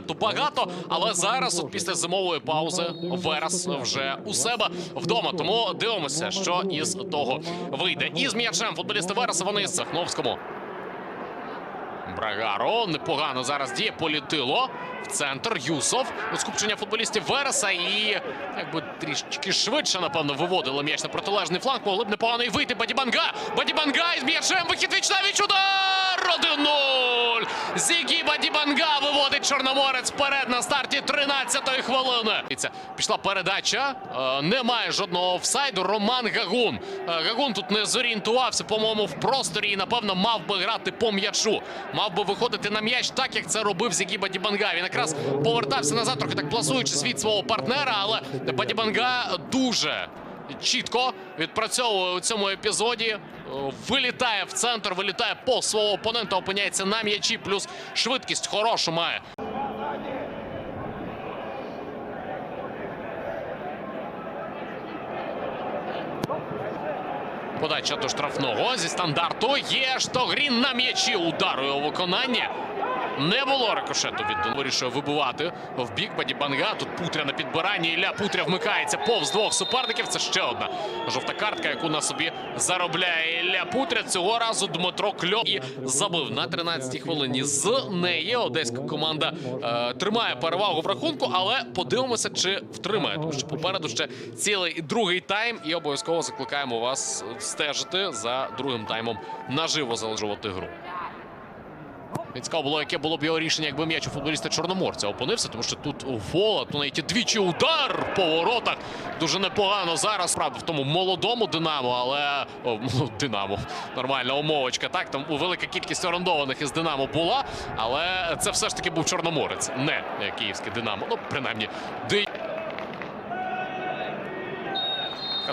занадто багато. Але зараз, от після зимової паузи, Верес вже у себе вдома. Тому дивимося, що із того вийде. І з м'ячем футболісти Вереса вони з Сахновському. Брагаро непогано зараз діє. Політило в центр. Юсов скупчення футболістів Вереса і якби трішечки швидше, напевно, виводили м'яч на протилежний фланг. Могли б непогано і вийти. Бадібанга! Бадібанга із м'ячем. Вихід віч навіч удар! 1-0! Зігі Бадібанга виводить Чорноморець вперед на старті 13-ї хвилини. Пішла передача. Е, Немає жодного офсайду. Роман Гагун. Е, Гагун тут не зорієнтувався, по-моєму, в просторі і, напевно, мав би грати по м'ячу. Мав би виходити на м'яч так, як це робив Зігі Бадібанга. Він якраз повертався назад, трохи так пласуючи від свого партнера, але Бадібанга дуже чітко відпрацьовує у цьому епізоді. Е, Вилітає в центр, вилітає по свого опонента, опиняється на м'ячі, плюс швидкість хорошу має. Подача до штрафного зі стандарту. Є Штогрін на м'ячі. Удару його виконання. Не було рикошету від вирішує вибивати в бік Бадібанга. Тут Путря на підбиранні. Ілля Путря вмикається повз двох суперників. Це ще одна жовта картка, яку на собі заробляє Ілля Путря. Цього разу Дмитро Кльо і забив на 13-й хвилині. З неї одеська команда е, тримає перевагу в рахунку, але подивимося, чи втримає. Тому що попереду ще цілий другий тайм. І обов'язково закликаємо вас стежити за другим таймом наживо залежувати гру. Він цікаво було, яке було б його рішення, якби м'яч у футболіста Чорноморця опинився, тому що тут фола, то навіть двічі удар по воротах. Дуже непогано зараз. Правда, в тому молодому Динамо, але о, ну, Динамо, нормальна умовочка. Так, там велика кількість орендованих із Динамо була, але це все ж таки був Чорноморець, не київське Динамо. Ну, принаймні, Ди...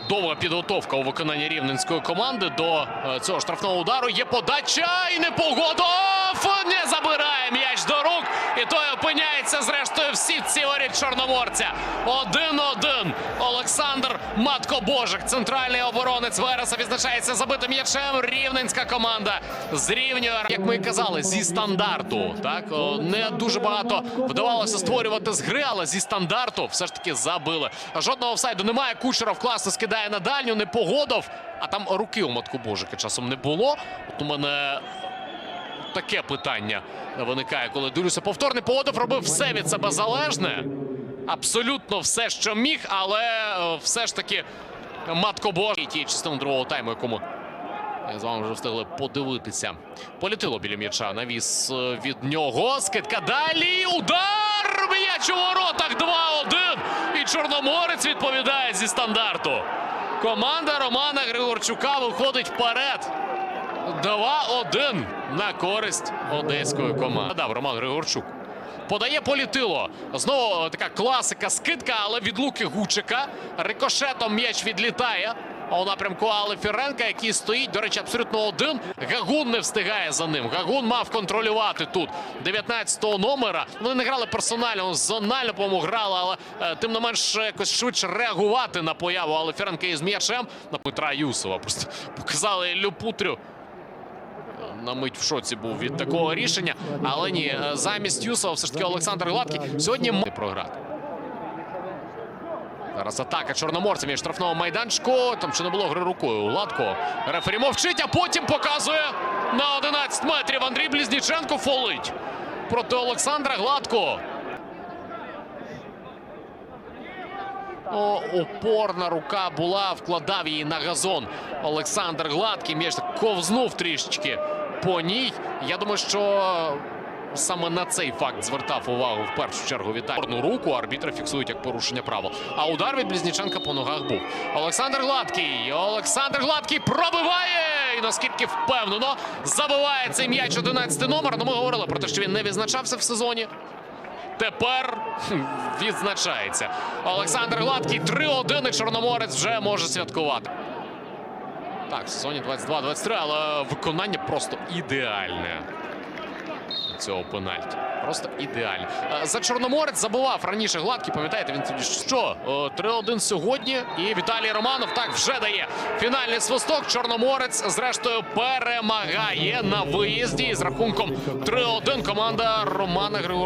Довга підготовка у виконанні рівненської команди до е, цього штрафного удару. Є подача і непогодов! Не забирає м'яч до рук. І той опиняється зрештою в сітці воріт Чорноморця. Один-один. Олександр Маткобожик, центральний оборонець Вереса, відзначається забитим м'ячем. Рівненська команда зрівнює, як ми і казали, зі стандарту. Так не дуже багато вдавалося створювати з гри, але зі стандарту все ж таки забили. Жодного офсайду немає. Кучеров класно скидає на дальню, не погодов. А там руки у Маткобожика часом не було. От у мене таке питання виникає, коли дивлюся. Повторний погодов робив все від себе залежне. Абсолютно все, що міг, але е, все ж таки Матко Божий тієї частини другого тайму, якому з вами вже встигли подивитися. Політило біля м'яча. Навіс е, від нього. Скидка далі. Удар! М'яч у воротах 2-1. І Чорноморець відповідає зі стандарту. Команда Романа Григорчука виходить вперед. 2-1 на користь одеської команди. Дав Роман Григорчук. Подає політило. Знову е, така класика скидка, але від луки Гучика. Рикошетом м'яч відлітає. А у напрямку Али Фіренка, який стоїть, до речі, абсолютно один. Гагун не встигає за ним. Гагун мав контролювати тут 19-го номера. Вони не грали персонально, зонально, по-моєму, грали, але е, тим не менш якось швидше реагувати на появу Али Фіренка із м'ячем на Петра Юсова. Просто показали Іллю Путрю на мить в шоці був від такого рішення. Але ні, е, замість Юсова все ж таки Олександр Гладкий сьогодні має програти. Зараз атака чорноморця між штрафного майданчику. Там ще не було гри рукою. Гладко. Рефері мовчить, а потім показує на 11 метрів. Андрій Близніченко фолить проти Олександра Гладко. О, опорна рука була, вкладав її на газон. Олександр Гладкий м'яч ковзнув трішечки по ній. Я думаю, що саме на цей факт звертав увагу в першу чергу Віталій. Руку арбітри фіксують як порушення правил. А удар від Близніченка по ногах був. Олександр Гладкий. Олександр Гладкий пробиває. І наскільки впевнено забиває цей м'яч 11 номер. Ну ми говорили про те, що він не відзначався в сезоні. Тепер відзначається. Олександр Гладкий 3-1 і Чорноморець вже може святкувати. Так, в сезоні 22-23, але виконання просто ідеальне цього пенальті. Просто ідеально. Е, За Чорноморець забував раніше гладкий. Пам'ятаєте, він тоді що? Е, 3-1 сьогодні. І Віталій Романов так вже дає фінальний свисток. Чорноморець, зрештою, перемагає на виїзді з рахунком 3-1 команда Романа Григорчука.